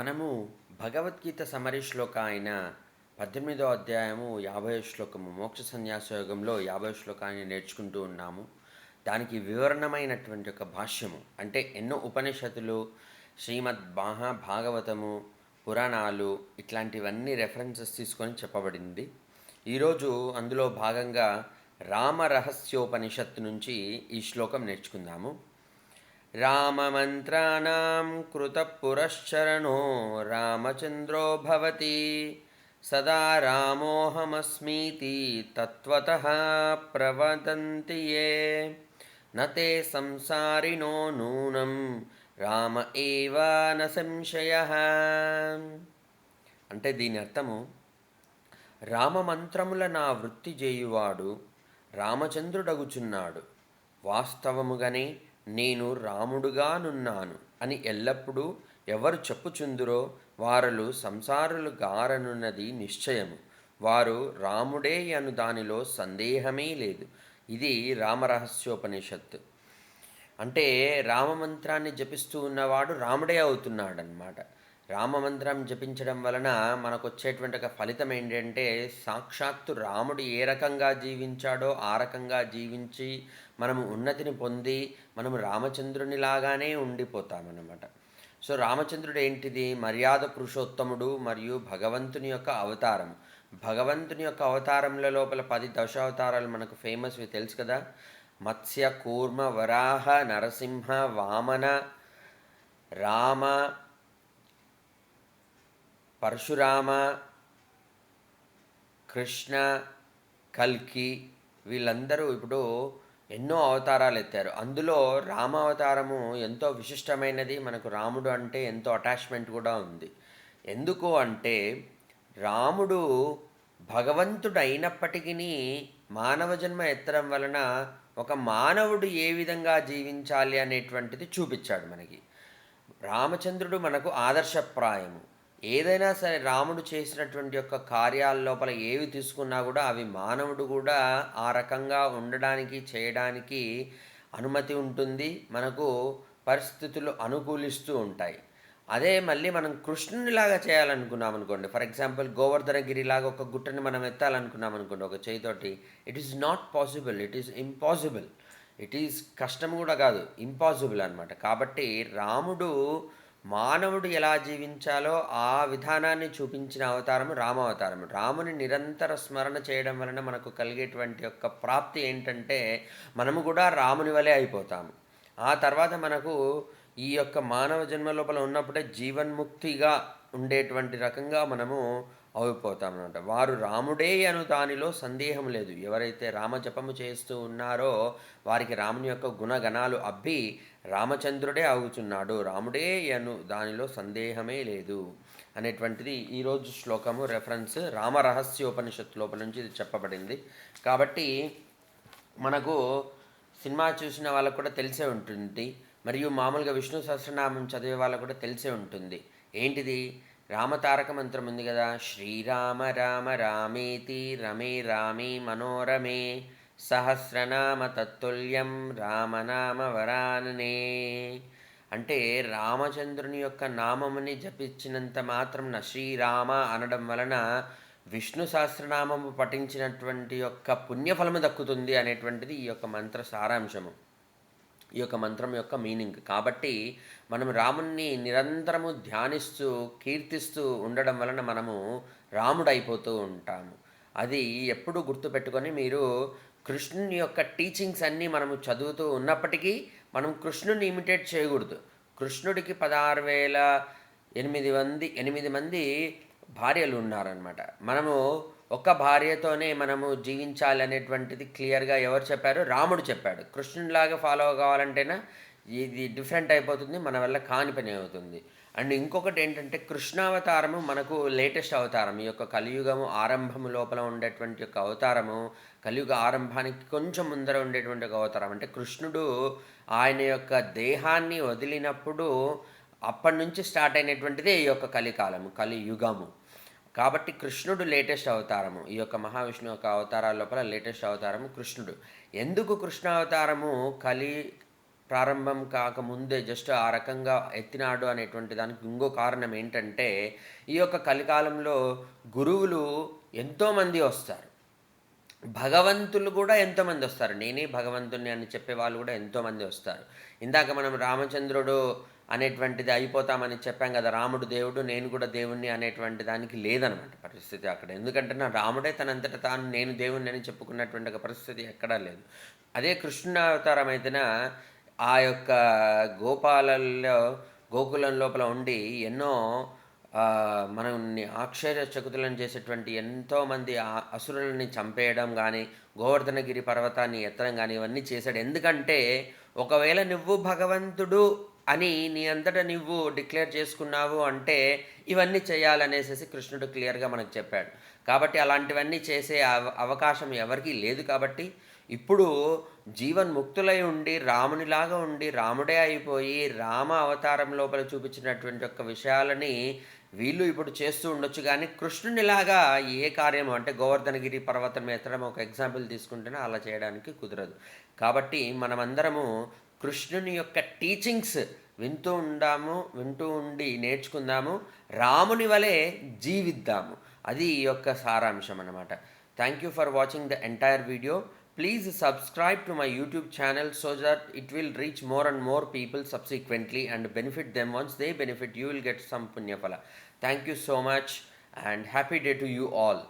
మనము భగవద్గీత సమరి శ్లోక అయిన పద్దెనిమిదో అధ్యాయము యాభై శ్లోకము మోక్ష సన్యాస యోగంలో యాభై శ్లోకాన్ని నేర్చుకుంటూ ఉన్నాము. దానికి వివరణమైనటువంటి ఒక భాష్యము. అంటే ఎన్నో ఉపనిషత్తులు శ్రీమద్ మహా భాగవతము పురాణాలు ఇట్లాంటివన్నీ రెఫరెన్సెస్ తీసుకొని చెప్పబడింది. ఈరోజు అందులో భాగంగా రామరహస్యోపనిషత్తు నుంచి ఈ శ్లోకం నేర్చుకుందాము. రామమంత్రాణం కృతపురశ్చరణో రామచంద్రో భవతి సదా రామోహమస్మీతి తత్వత ప్రవదంతి ఏ నతే సంసారిణో నూనం రామ ఏవ న సంశయ అంటే దీని అర్థము రామమంత్రముల నా వృత్తి చేయువాడు రామచంద్రుడగుచున్నాడు. వాస్తవముగానే నేను రాముడుగానున్నాను అని ఎల్లప్పుడూ ఎవరు చెప్పుచుందురో వారలు సంసారులు గారనున్నది నిశ్చయము. వారు రాముడే అను దానిలో సందేహమే లేదు. ఇది రామరహస్యోపనిషత్తు. అంటే రామమంత్రాన్ని జపిస్తూ ఉన్నవాడు రాముడే అవుతున్నాడనమాట రామమంత్రం జపించడం వలన మనకు వచ్చేటువంటి ఒక ఫలితం ఏంటంటే సాక్షాత్తు రాముడు ఏ రకంగా జీవించాడో ఆ రకంగా జీవించి మనము ఉన్నతిని పొంది మనము రామచంద్రుని లాగానే ఉండిపోతామన్నమాట. సో రామచంద్రుడు ఏంటిది? మర్యాద పురుషోత్తముడు మరియు భగవంతుని యొక్క అవతారం భగవంతుని యొక్క అవతారముల లోపల పది దశావతారాలు మనకు ఫేమస్ తెలుసు కదా? మత్స్య కూర్మ వరాహ నరసింహ వామన రామ పరశురామ కృష్ణ కల్కి వీళ్ళందరూ ఇప్పుడు ఎన్నో అవతారాలు ఎత్తారు. అందులో రామ అవతారము ఎంతో విశిష్టమైనది. మనకు రాముడు అంటే ఎంతో అటాచ్మెంట్ కూడా ఉంది. ఎందుకు అంటే రాముడు భగవంతుడు అయినప్పటికీ మానవ జన్మ ఎత్తడం వలన ఒక మానవుడు ఏ విధంగా జీవించాలి అనేటువంటిది చూపించాడు మనకి. రామచంద్రుడు మనకు ఆదర్శప్రాయము. ఏదైనా సరే రాముడు చేసినటువంటి యొక్క కార్యాల లోపల ఏవి తీసుకున్నా కూడా అవి మానవుడు కూడా ఆ రకంగా ఉండడానికి చేయడానికి అనుమతి ఉంటుంది. మనకు పరిస్థితులు అనుకూలిస్తూ ఉంటాయి. అదే మళ్ళీ మనం కృష్ణునిలాగా చేయాలనుకున్నాం అనుకోండి. ఫర్ ఎగ్జాంపుల్ గోవర్ధనగిరిలాగా ఒక గుట్టని మనం ఎత్తాలనుకున్నాం అనుకోండి ఒక చేయితోటి. It is not possible it is impossible it is కష్టం కూడా కాదు. ఇంపాసిబుల్ అనమాట కాబట్టి రాముడు మానవుడు ఎలా జీవించాలో ఆ విధానాన్ని చూపించిన అవతారము రామావతారం రాముని నిరంతర స్మరణ చేయడం వలన మనకు కలిగేటువంటి యొక్క ప్రాప్తి ఏంటంటే మనము కూడా రాముని వలె అయిపోతాము. ఆ తర్వాత మనకు ఈ యొక్క మానవ జన్మ లోపల ఉన్నప్పుడే జీవన్ముక్తిగా ఉండేటువంటి రకంగా మనము అయిపోతామన్నమాట వారు రాముడే అను దానిలో సందేహం లేదు. ఎవరైతే రామజపము చేస్తూ ఉన్నారో వారికి రాముని యొక్క గుణగణాలు అబ్బి రామచంద్రుడే అవుతున్నాడు రాముడే అను దానిలో సందేహమే లేదు. అనేటువంటిది ఈరోజు శ్లోకము రెఫరెన్స్ రామరహస్యోపనిషత్తు లోపల నుంచి ఇది చెప్పబడింది. కాబట్టి మనకు సినిమా చూసిన వాళ్ళకు కూడా తెలిసే ఉంటుంది. మరియు మామూలుగా విష్ణు సహస్రనామం చదివే వాళ్ళకు కూడా తెలిసే ఉంటుంది. ఏంటిది? రామతారక మంత్రం ఉంది కదా. శ్రీరామ రామ రామేతి రమే రామే మనోరమే సహస్రనామ తత్తుల్యం రామనామ వరాననే. అంటే రామచంద్రుని యొక్క నామముని జపించినంత మాత్రం శ్రీరామ అనడం వలన విష్ణు సహస్రనామము పఠించినటువంటి యొక్క పుణ్యఫలము దక్కుతుంది అనేటువంటిది ఈ యొక్క మంత్ర సారాంశము. ఈ యొక్క మంత్రం యొక్క మీనింగ్. కాబట్టి మనం రాముణ్ణి నిరంతరము ధ్యానిస్తూ కీర్తిస్తూ ఉండడం వలన మనము రాముడు అయిపోతూ ఉంటాము. అది ఎప్పుడు గుర్తుపెట్టుకొని మీరు కృష్ణుని యొక్క టీచింగ్స్ అన్నీ మనము చదువుతూ ఉన్నప్పటికీ మనం కృష్ణుని ఇమిటేట్ చేయకూడదు. కృష్ణుడికి పదహారు వేల ఎనిమిది మంది ఎనిమిది మంది భార్యలు ఉన్నారనమాట మనము ఒక్క భార్యతోనే మనము జీవించాలి అనేటువంటిది క్లియర్గా ఎవరు చెప్పారు? రాముడు చెప్పాడు. కృష్ణునిలాగా ఫాలో కావాలంటేనా? ఇది డిఫరెంట్ అయిపోతుంది మన వల్ల కాని పని అవుతుంది. అండ్ ఇంకొకటి ఏంటంటే కృష్ణావతారము మనకు లేటెస్ట్ అవతారం. ఈ యొక్క కలియుగము ఆరంభము లోపల ఉండేటువంటి యొక్క అవతారము కలియుగ ఆరంభానికి కొంచెం ముందర ఉండేటువంటి ఒక అవతారం. అంటే కృష్ణుడు ఆయన యొక్క దేహాన్ని వదిలినప్పుడు అప్పటి నుంచి స్టార్ట్ అయినటువంటిదే ఈ యొక్క కలికాలము కలియుగము. కాబట్టి కృష్ణుడు లేటెస్ట్ అవతారము. ఈ యొక్క మహావిష్ణు యొక్క అవతారాల లోపల లేటెస్ట్ అవతారము కృష్ణుడు. ఎందుకు కృష్ణ అవతారము? కలి ప్రారంభం కాకముందే జస్ట్ ఆ రకంగా ఎత్తినాడు అనేటువంటి దానికి ఇంకో కారణం ఏంటంటే ఈ యొక్క కలికాలంలో గురువులు ఎంతోమంది వస్తారు. భగవంతులు కూడా ఎంతోమంది వస్తారు. నేనే భగవంతుని అని చెప్పే వాళ్ళు కూడా ఎంతోమంది వస్తారు. ఇందాక మనం రామచంద్రుడు అనేటువంటిది అయిపోతామని చెప్పాం కదా రాముడు దేవుడు నేను కూడా దేవుణ్ణి అనేటువంటి దానికి లేదనమాట పరిస్థితి అక్కడ. ఎందుకంటే నా రాముడే తనంతట తాను నేను దేవుణ్ణి అని చెప్పుకున్నటువంటి ఒక పరిస్థితి ఎక్కడా లేదు. అదే కృష్ణ అవతారం అయితేన ఆ యొక్క గోపాలలో గోకులం లోపల ఉండి ఎన్నో ఆ, మనల్ని ఆశ్చర్యచకుతులను చేసేటువంటి ఎంతోమంది అసురులని చంపేయడం కానీ గోవర్ధనగిరి పర్వతాన్ని ఎత్తడం కానీ ఇవన్నీ చేశాడు. ఎందుకంటే ఒకవేళ నువ్వు భగవంతుడు అని నీ అంతటా నువ్వు డిక్లేర్ చేసుకున్నావు అంటే ఇవన్నీ చేయాలనేసి కృష్ణుడు క్లియర్గా మనకు చెప్పాడు. కాబట్టి అలాంటివన్నీ చేసే అవ అవకాశం ఎవరికీ లేదు కాబట్టి ఇప్పుడు జీవన్ ముక్తులై ఉండి రామునిలాగా ఉండి రాముడే అయిపోయి రామ అవతారం లోపల చూపించినటువంటి యొక్క విషయాలని వీళ్ళు ఇప్పుడు చేస్తూ ఉండొచ్చు. కానీ కృష్ణునిలాగా ఏ కార్యము అంటే గోవర్ధనగిరి పర్వతం ఎత్తడం ఒక ఎగ్జాంపుల్ తీసుకుంటేనే అలా చేయడానికి కుదరదు. కాబట్టి మనమందరము కృష్ణుని యొక్క టీచింగ్స్ వింటూ ఉండాము వింటూ ఉండి నేర్చుకుందాము రాముని వలె జీవిద్దాము. అది ఈ యొక్క సారాంశం అన్నమాట. Thank you for watching the entire video please subscribe to my YouTube channel so that it will reach more and more people subsequently and benefit them once they benefit you will get some పుణ్యఫల thank you so much and happy day to you all